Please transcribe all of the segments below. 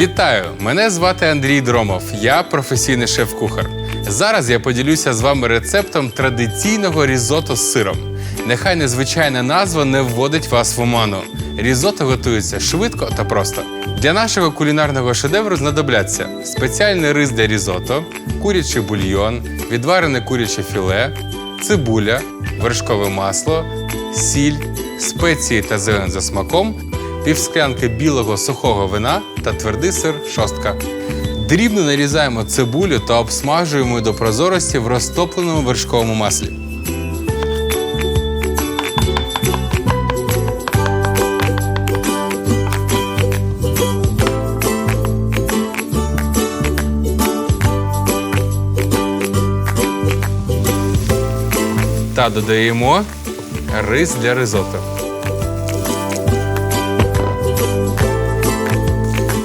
Вітаю! Мене звати Андрій Дромов. Я професійний шеф-кухар. Зараз я поділюся з вами рецептом традиційного різото з сиром. Нехай незвичайна назва не вводить вас в оману. Різото готується швидко та просто. Для нашого кулінарного шедевру знадобляться спеціальний рис для різото, курячий бульйон, відварене куряче філе, цибуля, вершкове масло, сіль, спеції та зелень за смаком, півсклянки білого сухого вина та твердий сир шостка. Дрібно нарізаємо цибулю та обсмажуємо до прозорості в розтопленому вершковому маслі. Та додаємо рис для ризотто.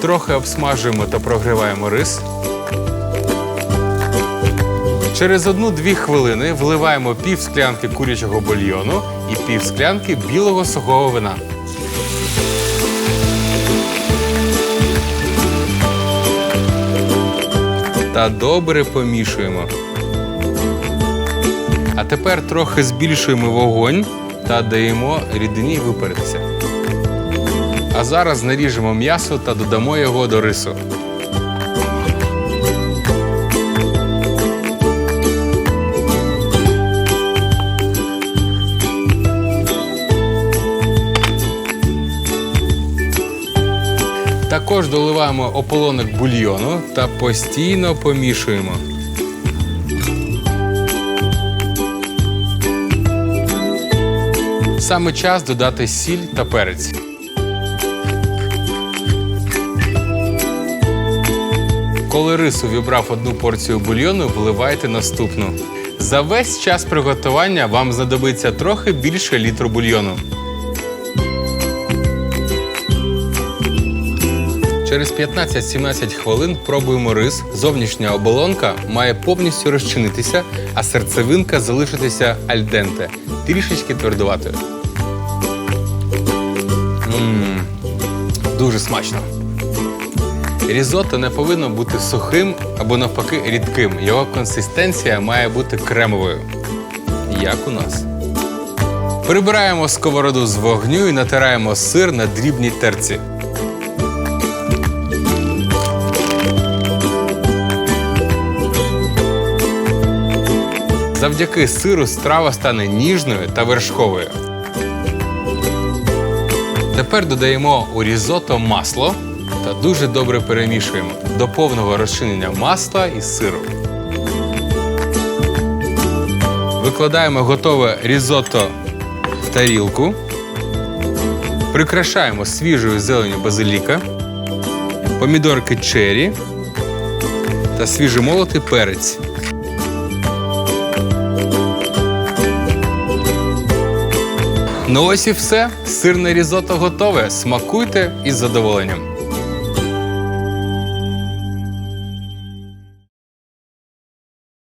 Трохи обсмажуємо та прогріваємо рис. Через одну-дві хвилини вливаємо пів склянки курячого бульйону і пів склянки білого сухого вина. Та добре помішуємо. Тепер трохи збільшуємо вогонь та даємо рідині випаритися. А зараз наріжемо м'ясо та додамо його до рису. Також доливаємо ополонок бульйону та постійно помішуємо. Саме час додати сіль та перець. Коли рис увібрав одну порцію бульйону, вливайте наступну. За весь час приготування вам знадобиться трохи більше літру бульйону. Через 15-17 хвилин пробуємо рис. Зовнішня оболонка має повністю розчинитися, а серцевинка залишитися альденте, трішечки твердуватою. Мм, дуже смачно. Різотто не повинно бути сухим або навпаки рідким. Його консистенція має бути кремовою. Як у нас. Прибираємо сковороду з вогню і натираємо сир на дрібній терці. Завдяки сиру страва стане ніжною та вершковою. Тепер додаємо у різото масло та дуже добре перемішуємо до повного розчинення масла і сиру. Викладаємо готове різото в тарілку. Прикрашаємо свіжою зеленю базиліка, помідорки черрі та свіжомолотий перець. Ну ось і все. Сирне різото готове. Смакуйте із задоволенням.